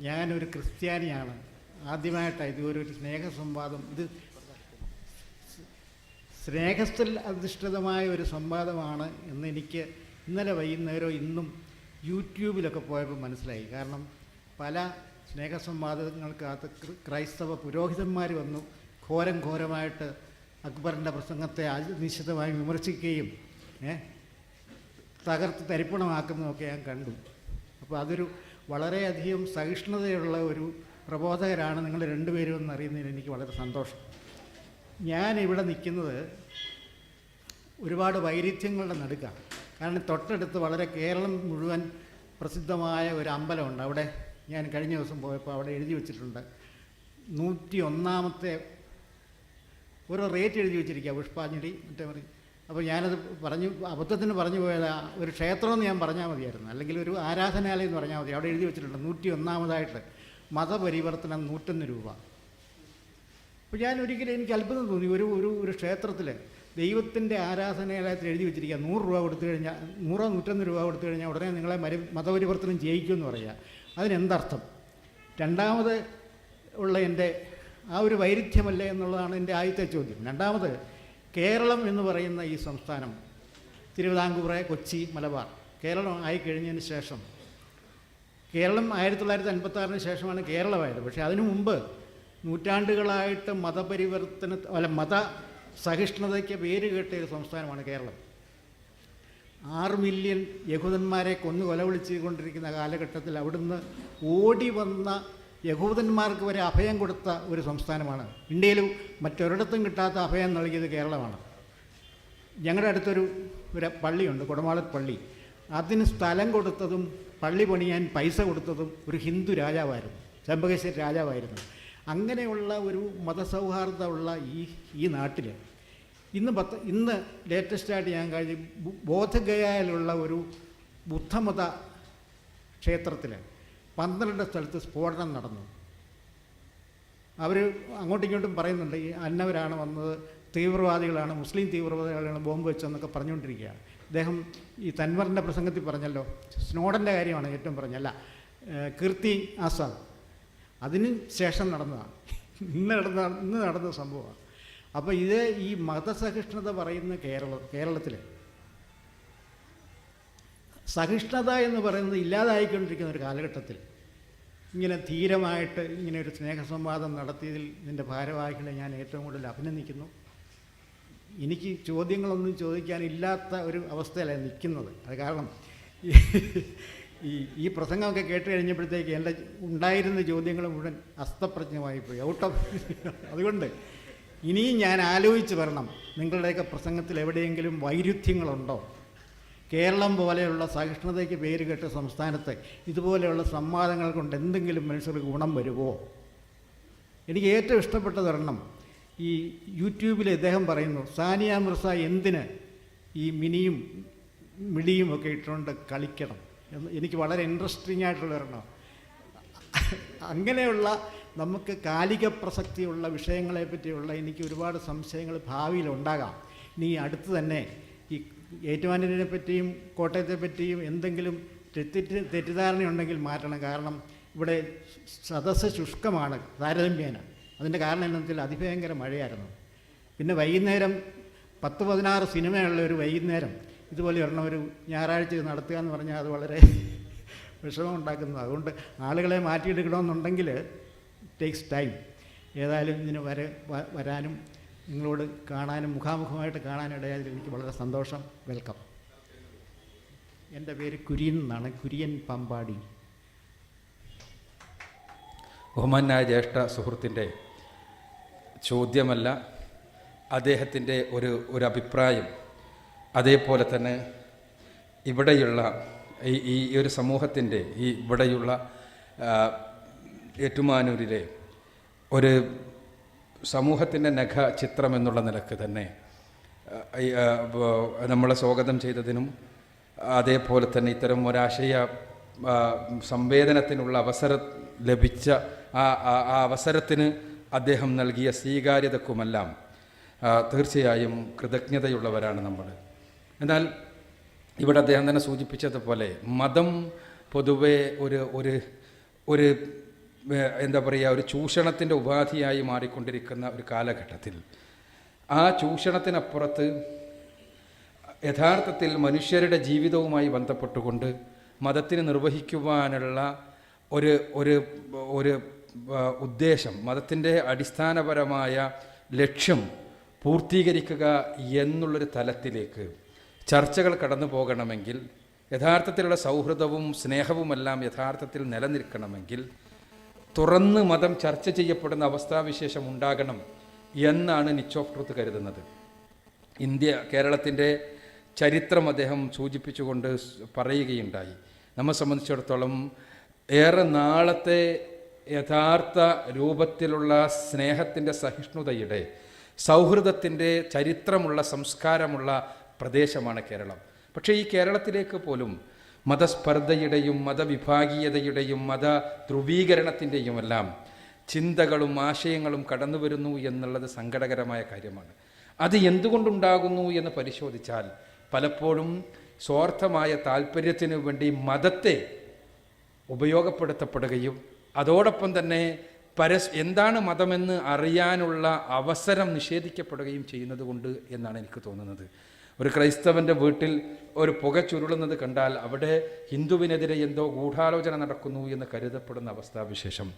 ഞാനൊരു ക്രിസ്ത്യാനിയാണ്. ആദ്യമായിട്ടാണ് ഇതുപോലെ ഒരു സ്നേഹസംവാദം. ഇത് സ്നേഹത്തിൽ അധിഷ്ഠിതമായ ഒരു സംവാദമാണ് എന്ന് എനിക്ക് ഇന്നലെ വൈകുന്നേരം ഇന്നും യൂട്യൂബിലൊക്കെ പോയപ്പോൾ മനസ്സിലായി. കാരണം പല സ്നേഹസംവാദങ്ങൾക്കകത്ത് ക്രി- ക്രൈസ്തവ പുരോഹിതന്മാർ വന്നു ഘോരം ഘോരമായിട്ട് അക്ബറിന്റെ പ്രസംഗത്തെ നിശ്ചിതമായി വിമർശിക്കുകയും തകർത്ത് തരിപ്പണമാക്കുന്നതൊക്കെ ഞാൻ കണ്ടു. അപ്പോൾ അതൊരു വളരെയധികം സഹിഷ്ണുതയുള്ള ഒരു പ്രബോധകരാണ് നിങ്ങൾ രണ്ടുപേരും എന്നറിയുന്നതിൽ എനിക്ക് വളരെ സന്തോഷം. ഞാൻ ഇവിടെ നിൽക്കുന്നത് ഒരുപാട് വൈരുദ്ധ്യങ്ങളുടെ നടുക്കാണ് കാരണം തൊട്ടടുത്ത് വളരെ കേരളം മുഴുവൻ പ്രസിദ്ധമായ ഒരു അമ്പലമുണ്ട്. അവിടെ ഞാൻ കഴിഞ്ഞ ദിവസം പോയപ്പോൾ അവിടെ എഴുതി വെച്ചിട്ടുണ്ട്. നൂറ്റി ഒന്നാമത്തെ ഓരോ റേറ്റ് എഴുതി വെച്ചിരിക്കുക. പുഷ്പാഞ്ജലി മറ്റേ പറയും അപ്പോൾ ഞാനത് പറഞ്ഞു അബദ്ധത്തിന് പറഞ്ഞു പോയത് ഒരു ക്ഷേത്രമെന്ന് ഞാൻ പറഞ്ഞാൽ മതിയായിരുന്നു. അല്ലെങ്കിൽ ഒരു ആരാധനാലയം എന്ന് പറഞ്ഞാൽ മതി. അവിടെ എഴുതി വെച്ചിട്ടുണ്ട് നൂറ്റി ഒന്നാമതായിട്ട് മതപരിവർത്തനം നൂറ്റൊന്ന് രൂപ. അപ്പോൾ ഞാൻ ഒരിക്കലും എനിക്ക് അത്ഭുതം തോന്നി. ഒരു ഒരു ഒരു ക്ഷേത്രത്തിൽ ദൈവത്തിന്റെ ആരാധനാലയത്തിൽ എഴുതി വെച്ചിരിക്കുക. നൂറ് രൂപ കൊടുത്തു കഴിഞ്ഞാൽ നൂറോ നൂറ്റൊന്ന് രൂപ കൊടുത്തു കഴിഞ്ഞാൽ ഉടനെ നിങ്ങളെ മരി മതപരിവർത്തനം ചെയ്യിക്കുമെന്ന് പറയുക അതിനെന്തർത്ഥം? രണ്ടാമത് ഉള്ള എന്റെ ആ ഒരു വൈരുദ്ധ്യമല്ലേ എന്നുള്ളതാണ് എന്റെ ആദ്യത്തെ ചോദ്യം. രണ്ടാമത് കേരളം എന്ന് പറയുന്ന ഈ സംസ്ഥാനം തിരുവിതാംകൂർ കൊച്ചി മലബാർ കേരളം ആയിക്കഴിഞ്ഞതിന് ശേഷം കേരളം ആയിരത്തി തൊള്ളായിരത്തി അൻപത്തി ആറിന് ശേഷമാണ് കേരളമായത്. പക്ഷേ അതിനു മുമ്പ് നൂറ്റാണ്ടുകളായിട്ട് മതപരിവർത്തന അല്ല മത സഹിഷ്ണുതയ്ക്ക് പേര് കേട്ട ഒരു സംസ്ഥാനമാണ് കേരളം. ആറ് മില്യൺ യഹൂദന്മാരെ കൊന്നു കൊലവിളിച്ചുകൊണ്ടിരിക്കുന്ന കാലഘട്ടത്തിൽ അവിടുന്ന് ഓടി വന്ന യഹൂദന്മാർക്ക് വരെ അഭയം കൊടുത്ത ഒരു സംസ്ഥാനമാണ്. ഇന്ത്യയിൽ മറ്റൊരിടത്തും കിട്ടാത്ത അഭയം നൽകിയത് കേരളമാണ്. ഞങ്ങളുടെ അടുത്തൊരു ഒരു പള്ളിയുണ്ട് കുടമാളത്ത് പള്ളി. അതിന് സ്ഥലം കൊടുത്തതും പള്ളി പണിയാൻ പൈസ കൊടുത്തതും ഒരു ഹിന്ദു രാജാവായിരുന്നു ചെമ്പകേശ്വരി രാജാവായിരുന്നു. അങ്ങനെയുള്ള ഒരു മതസൗഹാർദ്ദമുള്ള ഈ ഈ നാട്ടിൽ ഇന്ന് പത്ത് ഇന്ന് ലേറ്റസ്റ്റായിട്ട് ഞാൻ കഴിഞ്ഞ് ബോധഗയയിലുള്ള ഒരു ബുദ്ധമത ക്ഷേത്രത്തിൽ പന്ത്രണ്ട് സ്ഥലത്ത് സ്ഫോടനം നടന്നു. അവർ അങ്ങോട്ടും ഇങ്ങോട്ടും പറയുന്നുണ്ട് ഈ അന്നവരാണ് വന്നത് തീവ്രവാദികളാണ് മുസ്ലിം തീവ്രവാദികളാണ് ബോംബ് വെച്ചതെന്നൊക്കെ പറഞ്ഞുകൊണ്ടിരിക്കുകയാണ്. അദ്ദേഹം ഈ തൻവറിന്റെ പ്രസംഗത്തിൽ പറഞ്ഞല്ലോ സ്നോഡന്റെ കാര്യമാണ് ഏറ്റവും പറഞ്ഞല്ല കീർത്തി ആസാദ്. അതിന് ശേഷം നടന്നതാണ്. ഇന്ന് നടന്ന ഇന്ന് നടന്ന സംഭവമാണ്. അപ്പോൾ ഇത് ഈ മതസഹിഷ്ണുത പറയുന്ന കേരള കേരളത്തിൽ സഹിഷ്ണുത എന്ന് പറയുന്നത് ഇല്ലാതായിക്കൊണ്ടിരിക്കുന്ന ഒരു കാലഘട്ടത്തിൽ ഇങ്ങനെ ധീരമായിട്ട് ഇങ്ങനെ ഒരു സ്നേഹസംവാദം നടത്തിയതിൽ ഇതിന്റെ ഭാരവാഹികളെ ഞാൻ ഏറ്റവും കൂടുതൽ അഭിനന്ദിക്കുന്നു. എനിക്ക് ചോദ്യങ്ങളൊന്നും ചോദിക്കാനില്ലാത്ത ഒരു അവസ്ഥയിലാണ് നിൽക്കുന്നത്. അത് കാരണം ഈ ഈ പ്രസംഗമൊക്കെ കേട്ട് കഴിഞ്ഞപ്പോഴത്തേക്ക് എന്റെ ഉണ്ടായിരുന്ന ചോദ്യങ്ങൾ മുഴുവൻ അസ്തപ്രജ്ഞമായി പോയി. ഔട്ട് ഓഫ് അതുകൊണ്ട് ഇനിയും ഞാൻ ആലോചിച്ച് വരണം നിങ്ങളുടെയൊക്കെ പ്രസംഗത്തിൽ എവിടെയെങ്കിലും വൈരുദ്ധ്യങ്ങളുണ്ടോ? കേരളം പോലെയുള്ള സഹിഷ്ണുതയ്ക്ക് പേര് കേട്ട സംസ്ഥാനത്ത് ഇതുപോലെയുള്ള സംവാദങ്ങൾ കൊണ്ട് എന്തെങ്കിലും മനുഷ്യർക്ക് ഗുണം വരുമോ? എനിക്ക് ഏറ്റവും ഇഷ്ടപ്പെട്ട ഒരെണ്ണം ഈ യൂട്യൂബിൽ ഇദ്ദേഹം പറയുന്നു സാനിയ മിർസ എന്തിന് ഈ മിനിയും മിടിയും ഒക്കെ ഇട്ടുകൊണ്ട് കളിക്കണം? എന്ന് എനിക്ക് വളരെ ഇൻട്രസ്റ്റിംഗ് ആയിട്ടുള്ള ഒരെണ്ണം. അങ്ങനെയുള്ള നമുക്ക് കാലിക പ്രസക്തിയുള്ള വിഷയങ്ങളെ പറ്റിയുള്ള എനിക്ക് ഒരുപാട് സംശയങ്ങൾ ഭാവിയിൽ ഉണ്ടാകാം. നീ അടുത്ത് തന്നെ ഏറ്റുമാനൂരിനെ പറ്റിയും കോട്ടയത്തെ പറ്റിയും എന്തെങ്കിലും തെറ്റിറ്റ് തെറ്റിദ്ധാരണയുണ്ടെങ്കിൽ മാറ്റണം. കാരണം ഇവിടെ സദസ്സ് ശുഷ്കമാണ് താരതമ്യേന. അതിന്റെ കാരണം വെച്ചാൽ അതിഭയങ്കര മഴയായിരുന്നു. പിന്നെ വൈകുന്നേരം പത്ത് പതിനാറ് സിനിമയുള്ള ഒരു വൈകുന്നേരം ഇതുപോലെ ഒരെണ്ണം ഒരു ഞായറാഴ്ച നടത്തുക എന്ന് പറഞ്ഞാൽ അത് വളരെ വിഷമം ഉണ്ടാക്കുന്നത് അതുകൊണ്ട് ആളുകളെ മാറ്റിയെടുക്കണമെന്നുണ്ടെങ്കിൽ ടേക്സ് ടൈം ഏതായാലും ഇതിന് വര വരാനും നിങ്ങളോട് കാണാനും മുഖാമുഖമായിട്ട് കാണാനും ഇടയായതിൽ എനിക്ക് വളരെ സന്തോഷം. വെൽക്കം എന്റെ പേര് കുര്യൻ എന്നാണ്. കുര്യൻ പമ്പാടി. ബഹുമാനായ ജ്യേഷ്ഠ സുഹൃത്തിന്റെ ചോദ്യമല്ല അദ്ദേഹത്തിന്റെ ഒരു ഒരു അഭിപ്രായം. അതേപോലെ തന്നെ ഇവിടെയുള്ള ഈ ഈ ഒരു സമൂഹത്തിന്റെ ഈ ഇവിടെയുള്ള ഏറ്റുമാനൂരിലെ ഒരു സമൂഹത്തിന്റെ നഖ ചിത്രം എന്നുള്ള നിലയ്ക്ക് തന്നെ നമ്മളെ സ്വാഗതം ചെയ്തതിനും അതേപോലെ തന്നെ ഇത്തരം ഒരാശയ സംവേദനത്തിനുള്ള അവസരം ലഭിച്ച ആ ആ- അവസരത്തിന് അദ്ദേഹം നൽകിയ സ്വീകാര്യതക്കുമെല്ലാം തീർച്ചയായും കൃതജ്ഞതയുള്ളവരാണ് നമ്മൾ എന്നാൽ ഇവിടെ അദ്ദേഹം തന്നെ സൂചിപ്പിച്ചതുപോലെ മതം പൊതുവെ ഒരു ഒരു ഒരു എന്താ പറയുക ഒരു ചൂഷണത്തിന്റെ ഉപാധിയായി മാറിക്കൊണ്ടിരിക്കുന്ന ഒരു കാലഘട്ടത്തിൽ. ആ ചൂഷണത്തിനപ്പുറത്ത് യഥാർത്ഥത്തിൽ മനുഷ്യരുടെ ജീവിതവുമായി ബന്ധപ്പെട്ടുകൊണ്ട് മതത്തിന് നിർവഹിക്കുവാനുള്ള ഒരു ഒരു ഒരു ഉദ്ദേശം മതത്തിന്റെ അടിസ്ഥാനപരമായ ലക്ഷ്യം പൂർത്തീകരിക്കുക എന്നുള്ളൊരു തലത്തിലേക്ക് ചർച്ചകൾ കടന്നു പോകണമെങ്കിൽ യഥാർത്ഥത്തിലുള്ള സൗഹൃദവും സ്നേഹവുമെല്ലാം യഥാർത്ഥത്തിൽ നിലനിൽക്കണമെങ്കിൽ തുറന്ന് മതം ചർച്ച ചെയ്യപ്പെടുന്ന അവസ്ഥാവിശേഷം ഉണ്ടാകണം എന്നാണ് നിച്ച് ഓഫ് ട്രൂത്ത് കരുതുന്നത്. ഇന്ത്യ കേരളത്തിന്റെ ചരിത്രം അദ്ദേഹം സൂചിപ്പിച്ചുകൊണ്ട് പറയുകയുണ്ടായി. നമ്മെ സംബന്ധിച്ചിടത്തോളം ഏറെ നാളത്തെ യഥാർത്ഥ രൂപത്തിലുള്ള സ്നേഹത്തിന്റെ സഹിഷ്ണുതയുടെ സൗഹൃദത്തിന്റെ ചരിത്രമുള്ള സംസ്കാരമുള്ള പ്രദേശമാണ് കേരളം. പക്ഷേ ഈ കേരളത്തിലേക്ക് പോലും മതസ്പർദ്ധയുടെയും മതവിഭാഗീയതയുടെയും മത ധ്രുവീകരണത്തിന്റെയുമെല്ലാം ചിന്തകളും ആശയങ്ങളും കടന്നു വരുന്നു എന്നുള്ളത് സങ്കടകരമായ കാര്യമാണ്. അത് എന്തുകൊണ്ടുണ്ടാകുന്നു എന്ന് പരിശോധിച്ചാൽ പലപ്പോഴും സ്വാർത്ഥമായ താല്പര്യത്തിനു വേണ്ടി മതത്തെ ഉപയോഗപ്പെടുത്തപ്പെടുകയും അതോടൊപ്പം തന്നെ പരസ് എന്താണ് മതമെന്ന് അറിയാനുള്ള അവസരം നിഷേധിക്കപ്പെടുകയും ചെയ്യുന്നത് കൊണ്ട് എന്നാണ് എനിക്ക് തോന്നുന്നത്. ഒരു ക്രൈസ്തവന്റെ വീട്ടിൽ ഒരു പുക ചുരുളുന്നത് കണ്ടാൽ അവിടെ ഹിന്ദുവിനെതിരെ എന്തോ ഗൂഢാലോചന നടക്കുന്നു എന്ന് കരുതപ്പെടുന്ന അവസ്ഥാവിശേഷം.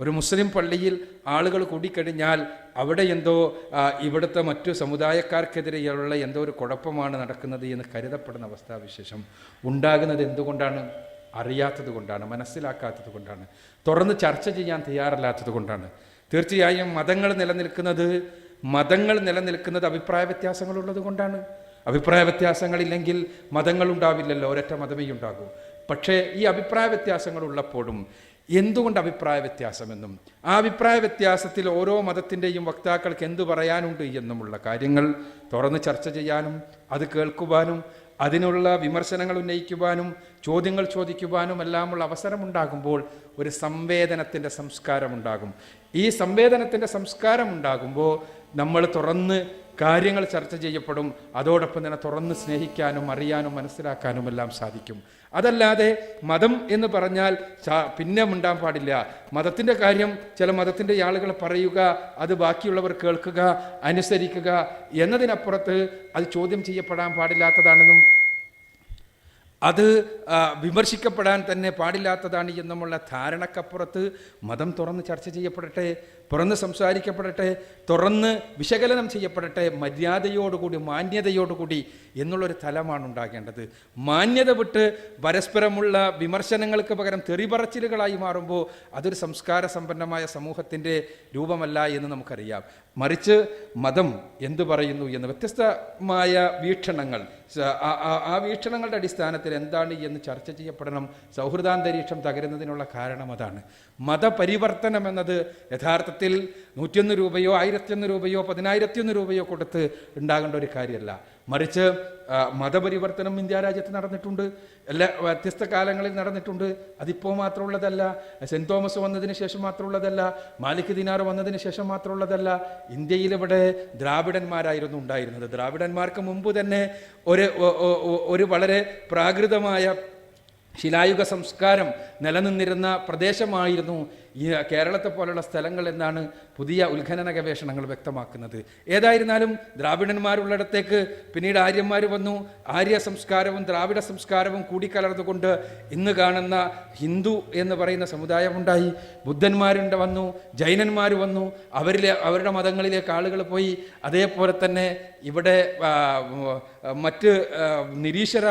ഒരു മുസ്ലിം പള്ളിയിൽ ആളുകൾ കൂടിക്കഴിഞ്ഞാൽ അവിടെ എന്തോ ഇവിടുത്തെ മറ്റു സമുദായക്കാർക്കെതിരെയുള്ള എന്തോ ഒരു കുഴപ്പമാണ് നടക്കുന്നത് എന്ന് കരുതപ്പെടുന്ന അവസ്ഥാവിശേഷം. ഉണ്ടാകുന്നത് എന്തുകൊണ്ടാണ്? അറിയാത്തത് കൊണ്ടാണ് മനസ്സിലാക്കാത്തത് കൊണ്ടാണ് തുറന്ന് ചർച്ച ചെയ്യാൻ തയ്യാറല്ലാത്തത് കൊണ്ടാണ്. തീർച്ചയായും മതങ്ങൾ നിലനിൽക്കുന്നത് മതങ്ങൾ നിലനിൽക്കുന്നത് അഭിപ്രായ വ്യത്യാസങ്ങളുള്ളത് കൊണ്ടാണ്. അഭിപ്രായ വ്യത്യാസങ്ങളില്ലെങ്കിൽ മതങ്ങൾ ഉണ്ടാവില്ലല്ലോ ഒരൊറ്റ മതമേ ഉണ്ടാകൂ. പക്ഷേ ഈ അഭിപ്രായ വ്യത്യാസങ്ങൾ ഉള്ളപ്പോഴും എന്തുകൊണ്ട് അഭിപ്രായ വ്യത്യാസമെന്നും ആ അഭിപ്രായ വ്യത്യാസത്തിൽ ഓരോ മതത്തിന്റെയും വക്താക്കൾക്ക് എന്തു പറയാനുണ്ട് എന്നുമുള്ള കാര്യങ്ങൾ തുറന്ന് ചർച്ച ചെയ്യാനും അത് കേൾക്കുവാനും അതിനുള്ള വിമർശനങ്ങൾ ഉന്നയിക്കുവാനും ചോദ്യങ്ങൾ ചോദിക്കുവാനും എല്ലാമുള്ള അവസരമുണ്ടാകുമ്പോൾ ഒരു സംവേദനത്തിന്റെ സംസ്കാരമുണ്ടാകും. ഈ സംവേദനത്തിന്റെ സംസ്കാരമുണ്ടാകുമ്പോൾ നമ്മൾ തുറന്ന് കാര്യങ്ങൾ ചർച്ച ചെയ്യപ്പെടും. അതോടൊപ്പം തന്നെ തുറന്ന് സ്നേഹിക്കാനും അറിയാനും മനസ്സിലാക്കാനും എല്ലാം സാധിക്കും. അതല്ലാതെ മതം എന്ന് പറഞ്ഞാൽ പിന്നെ മിണ്ടാൻ പാടില്ല. മതത്തിന്റെ കാര്യം ചില മതത്തിന്റെ ആളുകൾ പറയുക അത് ബാക്കിയുള്ളവർ കേൾക്കുക അനുസരിക്കുക എന്നതിനപ്പുറത്ത് അത് ചോദ്യം ചെയ്യപ്പെടാൻ പാടില്ലാത്തതാണെന്നും അത് വിമർശിക്കപ്പെടാൻ തന്നെ പാടില്ലാത്തതാണ് എന്നുമുള്ള ധാരണക്കപ്പുറത്ത് മതം തുറന്ന് ചർച്ച ചെയ്യപ്പെടട്ടെ. തുറന്ന് സംസാരിക്കപ്പെടട്ടെ തുറന്ന് വിശകലനം ചെയ്യപ്പെടട്ടെ മര്യാദയോടുകൂടി മാന്യതയോടുകൂടി എന്നുള്ളൊരു തലമാണ് ഉണ്ടാകേണ്ടത്. മാന്യത വിട്ട് പരസ്പരമുള്ള വിമർശനങ്ങൾക്ക് പകരം തെറിപറച്ചിലുകളായി മാറുമ്പോൾ അതൊരു സംസ്കാര സമ്പന്നമായ സമൂഹത്തിന്റെ രൂപമല്ല എന്ന് നമുക്കറിയാം. മറിച്ച് മതം എന്തു പറയുന്നു എന്ന് വ്യത്യസ്തമായ വീക്ഷണങ്ങൾ ആ- വീക്ഷണങ്ങളുടെ അടിസ്ഥാനത്തിൽ എന്താണ് എന്ന് ചർച്ച ചെയ്യപ്പെടണം സൗഹൃദാന്തരീക്ഷം തകരുന്നതിനുള്ള കാരണം അതാണ്. മതപരിവർത്തനം എന്നത് യഥാർത്ഥത്തിൽ നൂറ്റിയൊന്ന് രൂപയോ ആയിരത്തിയൊന്ന് രൂപയോ പതിനായിരത്തിയൊന്ന് രൂപയോ കൊടുത്ത് ഉണ്ടാകേണ്ട ഒരു കാര്യമല്ല. മറിച്ച് മതപരിവർത്തനം ഇന്ത്യ രാജ്യത്ത് നടന്നിട്ടുണ്ട്. എല്ലാ വ്യത്യസ്ത കാലങ്ങളിൽ നടന്നിട്ടുണ്ട്. അതിപ്പോൾ മാത്രമുള്ളതല്ല സെന്റ് തോമസ് വന്നതിന് ശേഷം മാത്രമുള്ളതല്ല മാലിക് ദിനാർ വന്നതിന് ശേഷം മാത്രമുള്ളതല്ല ഇന്ത്യയിലിവിടെ ദ്രാവിഡന്മാരായിരുന്നു ഉണ്ടായിരുന്നത്. ദ്രാവിഡന്മാർക്ക് മുമ്പ് തന്നെ ഒരു ഒരു വളരെ പ്രാകൃതമായ ശിലായുഗ സംസ്കാരം നിലനിന്നിരുന്ന പ്രദേശമായിരുന്നു ഈ കേരളത്തെ പോലുള്ള സ്ഥലങ്ങൾ എന്നാണ് പുതിയ ഉത്ഖനന ഗവേഷണങ്ങൾ വ്യക്തമാക്കുന്നത്. ഏതായിരുന്നാലും ദ്രാവിഡന്മാരുള്ളിടത്തേക്ക് പിന്നീട് ആര്യന്മാർ വന്നു. ആര്യ സംസ്കാരവും ദ്രാവിഡ സംസ്കാരവും കൂടിക്കലർന്നുകൊണ്ട് ഇന്ന് കാണുന്ന ഹിന്ദു എന്ന് പറയുന്ന സമുദായമുണ്ടായി ബുദ്ധന്മാരുണ്ട് വന്നു ജൈനന്മാർ വന്നു. അവരിലെ അവരുടെ മതങ്ങളിലേക്ക് ആളുകൾ പോയി. അതേപോലെ തന്നെ ഇവിടെ മറ്റ് നിരീശ്വര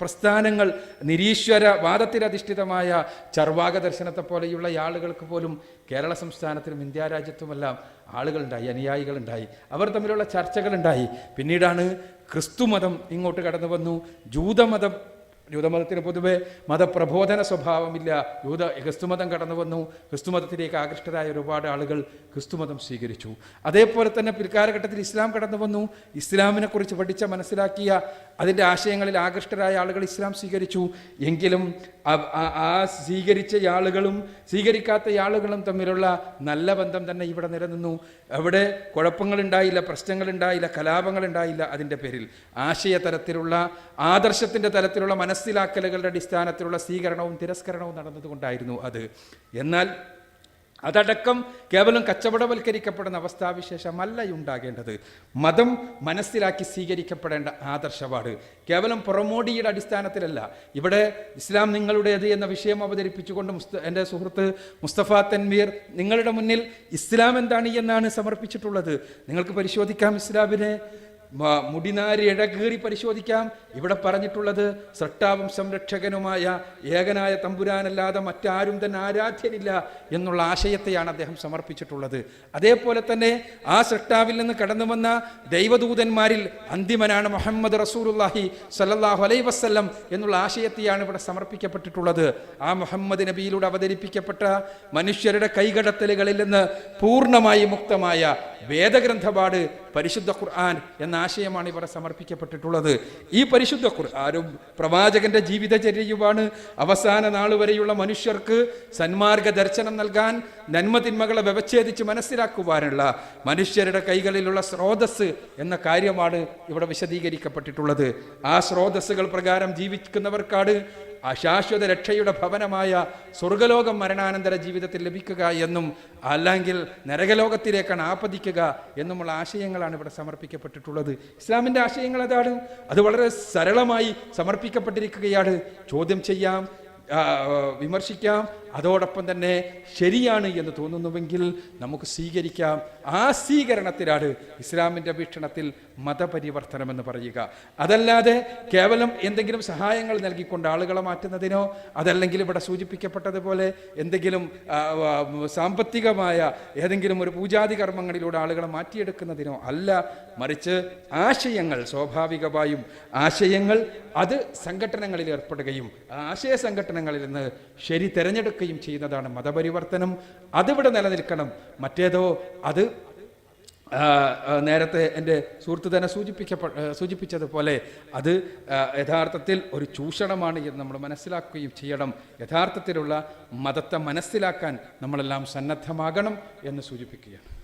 പ്രസ്ഥാനങ്ങൾ നിരീശ്വര വാദത്തിലധിഷ്ഠിതമായ ചർവാക ദർശനത്തെ പോലെയുള്ള ആളുകൾക്ക് പോലും കേരള സംസ്ഥാനത്തിലും ഇന്ത്യ രാജ്യത്തുമെല്ലാം ആളുകളുണ്ടായി അനുയായികളുണ്ടായി. അവർ തമ്മിലുള്ള ചർച്ചകളുണ്ടായി. പിന്നീടാണ് ക്രിസ്തുമതം ഇങ്ങോട്ട് കടന്നു വന്നു ജൂതമതം ജൂതമതത്തിന് പൊതുവെ മതപ്രബോധന സ്വഭാവമില്ല. ജൂത ക്രിസ്തുമതം കടന്നു വന്നു. ക്രിസ്തുമതത്തിലേക്ക് ആകൃഷ്ടരായ ഒരുപാട് ആളുകൾ ക്രിസ്തുമതം സ്വീകരിച്ചു. അതേപോലെ തന്നെ പിൽക്കാലഘട്ടത്തിൽ ഇസ്ലാം കടന്നു വന്നു. ഇസ്ലാമിനെക്കുറിച്ച് പഠിച്ച മനസ്സിലാക്കിയ അതിന്റെ ആശയങ്ങളിൽ ആകൃഷ്ടരായ ആളുകൾ ഇസ്ലാം സ്വീകരിച്ചു. എങ്കിലും ആ- സ്വീകരിച്ച ആളുകളും സ്വീകരിക്കാത്ത ആളുകളും തമ്മിലുള്ള നല്ല ബന്ധം തന്നെ ഇവിടെ നിലനിന്നു. അവിടെ കുഴപ്പങ്ങളുണ്ടായില്ല പ്രശ്നങ്ങളുണ്ടായില്ല കലാപങ്ങളുണ്ടായില്ല അതിന്റെ പേരിൽ. ആശയ തലത്തിലുള്ള ആദർശത്തിന്റെ തലത്തിലുള്ള മനസ്സിലാക്കലുകളുടെ അടിസ്ഥാനത്തിലുള്ള സ്വീകരണവും തിരസ്കരണവും നടന്നതുകൊണ്ടായിരുന്നു അത്. എന്നാൽ അതടക്കം കേവലം കച്ചവടവൽക്കരിക്കപ്പെടുന്ന അവസ്ഥാവിശേഷമല്ല ഉണ്ടാകേണ്ടത്. മതം മനസ്സിലാക്കി സ്വീകരിക്കപ്പെടേണ്ട ആദർശപാട് കേവലം പുറമോടിയുടെ അടിസ്ഥാനത്തിലല്ല. ഇവിടെ ഇസ്ലാം നിങ്ങളുടേത് എന്ന വിഷയം അവതരിപ്പിച്ചുകൊണ്ട് മുസ്ത എന്റെ സുഹൃത്ത് മുസ്തഫ തൻവീർ നിങ്ങളുടെ മുന്നിൽ ഇസ്ലാം എന്താണ് എന്നാണ് സമർപ്പിച്ചിട്ടുള്ളത്. നിങ്ങൾക്ക് പരിശോധിക്കാം ഇസ്ലാമിനെ. മുടിനാരി ഇഴകീറി പരിശോധിക്കാം. ഇവിടെ പറഞ്ഞിട്ടുള്ളത് സൃഷ്ടാവും സംരക്ഷകനുമായ ഏകനായ തമ്പുരാനല്ലാതെ മറ്റാരും തന്നെ ആരാധ്യനില്ല എന്നുള്ള ആശയത്തെയാണ് അദ്ദേഹം സമർപ്പിച്ചിട്ടുള്ളത്. അതേപോലെ തന്നെ ആ സൃഷ്ടാവിൽ നിന്ന് കടന്നു വന്ന ദൈവദൂതന്മാരിൽ അന്തിമനാണ് മുഹമ്മദ് റസൂലുല്ലാഹി സല്ലാഹു അലൈ വസ്ല്ലം എന്നുള്ള ആശയത്തെയാണ് ഇവിടെ സമർപ്പിക്കപ്പെട്ടിട്ടുള്ളത്. ആ മുഹമ്മദ് നബിയിലൂടെ അവതരിപ്പിക്കപ്പെട്ട മനുഷ്യരുടെ കൈകടത്തലുകളിൽ നിന്ന് പൂർണമായി മുക്തമായ വേദഗ്രന്ഥപാട് പരിശുദ്ധ ഖുർആൻ എന്ന ആശയമാണ് ഇവിടെ സമർപ്പിക്കപ്പെട്ടിട്ടുള്ളത്. ഈ പരിശുദ്ധ ഖുർആാനും പ്രവാചകന്റെ ജീവിതചര്യയുമാണ് അവസാന നാൾ വരെയുള്ള മനുഷ്യർക്ക് സന്മാർഗ ദർശനം നൽകാൻ നന്മതിന്മകളെ വ്യവച്ഛേദിച്ച് മനസ്സിലാക്കുവാനുള്ള മനുഷ്യരുടെ കൈകളിലുള്ള സ്രോതസ് എന്ന കാര്യമാണ് ഇവിടെ വിശദീകരിക്കപ്പെട്ടിട്ടുള്ളത്. ആ സ്രോതസ്സുകൾ പ്രകാരം ജീവിക്കുന്നവർക്കാണ് ആ ശാശ്വത രക്ഷയുടെ ഭവനമായ സ്വർഗലോകം മരണാനന്തര ജീവിതത്തിൽ ലഭിക്കുക എന്നും അല്ലെങ്കിൽ നരകലോകത്തിലേക്കാണ് ആപതിക്കുക എന്നുമുള്ള ആശയങ്ങളാണ് ഇവിടെ സമർപ്പിക്കപ്പെട്ടിട്ടുള്ളത്. ഇസ്ലാമിന്റെ ആശയങ്ങൾ അതാണ്. അത് വളരെ സരളമായി സമർപ്പിക്കപ്പെട്ടിരിക്കുകയാണ്. ചോദ്യം ചെയ്യാം വിമർശിക്കാം അതോടൊപ്പം തന്നെ ശരിയാണ് എന്ന് തോന്നുന്നുവെങ്കിൽ നമുക്ക് സ്വീകരിക്കാം. ആ സ്വീകരണത്തിലാണ് ഇസ്ലാമിന്റെ വീക്ഷണത്തിൽ മതപരിവർത്തനം എന്ന് പറയുക. അതല്ലാതെ കേവലം എന്തെങ്കിലും സഹായങ്ങൾ നൽകിക്കൊണ്ട് ആളുകളെ മാറ്റുന്നതിനോ അതല്ലെങ്കിൽ ഇവിടെ സൂചിപ്പിക്കപ്പെട്ടതുപോലെ എന്തെങ്കിലും സാമ്പത്തികമായ ഏതെങ്കിലും ഒരു പൂജാതി കർമ്മങ്ങളിലൂടെ ആളുകളെ മാറ്റിയെടുക്കുന്നതിനോ അല്ല മറിച്ച് ആശയങ്ങൾ സ്വാഭാവികമായും ആശയങ്ങൾ അത് സംഘടനകളിൽ ഏർപ്പെടുകയും ആശയ സംഘടനകളിൽ നിന്ന് ശരി തിരഞ്ഞെടുക്കുകയും ചെയ്യുന്നതാണ് മതപരിവർത്തനം. അതിവിടെ നിലനിൽക്കണം. മറ്റേതോ അത് നേരത്തെ എന്റെ സുഹൃത്ത് തന്നെ സൂചിപ്പിക്കപ്പെ സൂചിപ്പിച്ചതുപോലെ അത് യഥാർത്ഥത്തിൽ ഒരു ചൂഷണമാണ് എന്ന് നമ്മൾ മനസ്സിലാക്കുകയും ചെയ്യണം. യഥാർത്ഥത്തിലുള്ള മതത്തെ മനസ്സിലാക്കാൻ നമ്മളെല്ലാം സന്നദ്ധമാകണം എന്ന് സൂചിപ്പിക്കുകയാണ്.